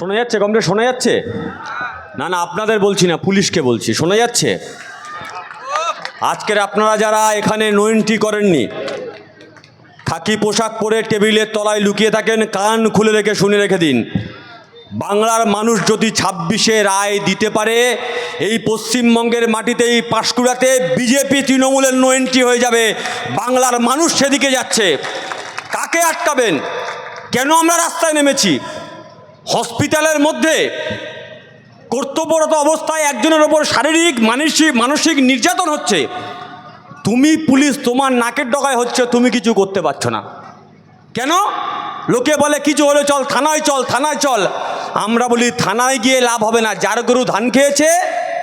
শোনা যাচ্ছে কমরে শোনা যাচ্ছে? না না, আপনাদের বলছি না, পুলিশকে বলছি, শোনা যাচ্ছে? আজকের আপনারা যারা এখানে নৈনটি করেননি, খাকি পোশাক পরে টেবিলের তলায় লুকিয়ে থাকেন, কান খুলে রেখে শুনে রেখে দিন। বাংলার মানুষ যদি ছাব্বিশে রায় দিতে পারে, এই পশ্চিমবঙ্গের মাটিতে এই পাঁশকুড়াতে বিজেপি তৃণমূলের নো এন্ট্রি হয়ে যাবে। বাংলার মানুষ সেদিকে যাচ্ছে। কাকে আটকাবেন? কেন আমরা রাস্তায় নেমেছি? হসপিটালের মধ্যে কর্তব্যরত অবস্থায় একজনের ওপর শারীরিক, মানসিক মানসিক নির্যাতন হচ্ছে। তুমি পুলিশ, তোমার নাকের ডগায় হচ্ছে, তুমি কিছু করতে পারছ না। কেন? লোকে বলে, কিছু হলে চল, থানায় চল থানায় চল। আমরা বলি, থানায় গিয়ে লাভ হবে না। যার গরু ধান খেয়েছে,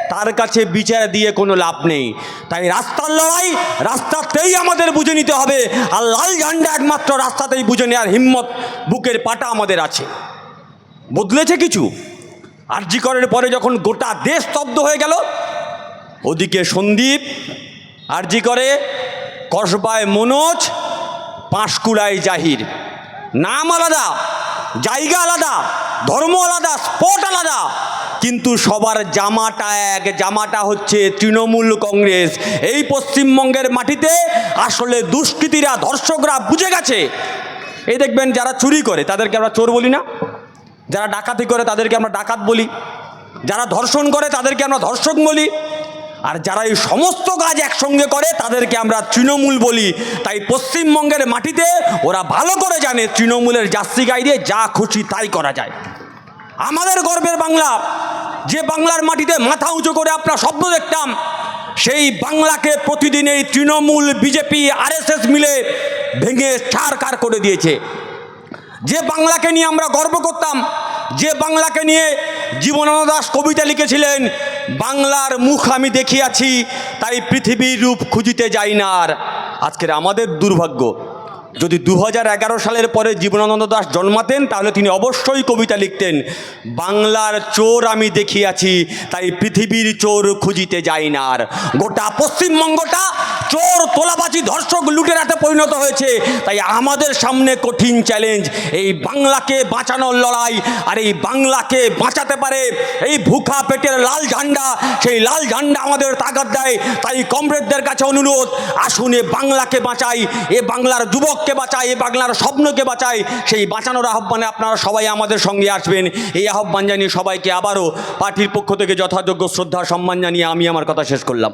তার কাছে বিচার দিয়ে কোনো লাভ নেই। তাই রাস্তার লড়াই রাস্তাতেই আমাদের বুঝে নিতে হবে। আর লাল ঝান্ডা একমাত্র রাস্তাতেই বুঝে নেওয়ার হিম্মত বুকের পাটা আমাদের আছে। বদলেছে কিছু। আরজি করের পরে যখন গোটা দেশ স্তব্ধ হয়ে গেল, ওদিকে সন্দীপ আরজি করে কসবায় মনোজ, পাঁশকুড়ায় জাহির। নাম আলাদা, জায়গা আলাদা, ধর্ম আলাদা স্পট আলাদা। কিন্তু সবার জামাটা এক, জামাটা হচ্ছে তৃণমূল কংগ্রেস। এই পশ্চিমবঙ্গের মাটিতে আসলে দুষ্কৃতীরা, ধর্ষকরা বুঝে গেছে। এই দেখবেন যারা চুরি করে, তাদেরকে আমরা চোর বলি না। যারা ডাকাতি করে তাদেরকে আমরা ডাকাত বলি। যারা ধর্ষণ করে তাদেরকে আমরা ধর্ষক বলি। আর যারা এই সমস্ত কাজ একসঙ্গে করে তাদেরকে আমরা তৃণমূল বলি। তাই পশ্চিমবঙ্গের মাটিতে ওরা ভালো করে জানে তৃণমূলের জার্সি গাই দিয়ে যা খুশি তাই করা যায়। আমাদের গর্বের বাংলা, যে বাংলার মাটিতে মাথা উঁচু করে আপনার স্বপ্ন দেখতাম, সেই বাংলাকে প্রতিদিন এই তৃণমূল, বিজেপি, আরএসএস মিলে ভেঙে ছাড়কার করে দিয়েছে। যে বাংলাকে নিয়ে আমরা গর্ব করতাম, যে বাংলাকে নিয়ে জীবনানন্দ দাস কবিতা লিখেছিলেন, বাংলার মুখ আমি দেখিয়াছি, তাই পৃথিবীর রূপ খুঁজিতে যাই না আর। আজকের আমাদের দুর্ভাগ্য, যদি দু হাজার এগারো সালের পরে জীবনানন্দ দাস জন্মাতেন, তাহলে তিনি অবশ্যই কবিতা লিখতেন, বাংলার চোর আমি দেখিয়াছি, তাই পৃথিবীর চোর খুঁজিতে যাই না আর। গোটা পশ্চিমবঙ্গটা চোর, তোলাবাজি ধর্ষক লুটেরাতে পরিণত হয়েছে। তাই আমাদের সামনে কঠিন চ্যালেঞ্জ এই বাংলাকে বাঁচানোর লড়াই আর এই বাংলাকে বাঁচাতে পারে এই ভুখা পেটের লাল ঝান্ডা। সেই লাল ঝান্ডা আমাদের তাগাদ দেয়। তাই কমরেডদের কাছে অনুরোধ, আসুন এ বাংলাকে বাঁচাই, এ বাংলার যুবককে বাঁচাই, এ বাংলার স্বপ্নকে বাঁচাই। সেই বাঁচানোর আহ্বানে আপনারা সবাই আমাদের সঙ্গে আসবেন। এই আহ্বান জানিয়ে সবাইকে আবারও পার্টির পক্ষ থেকে যথাযোগ্য শ্রদ্ধা, সম্মান জানিয়ে আমি আমার কথা শেষ করলাম।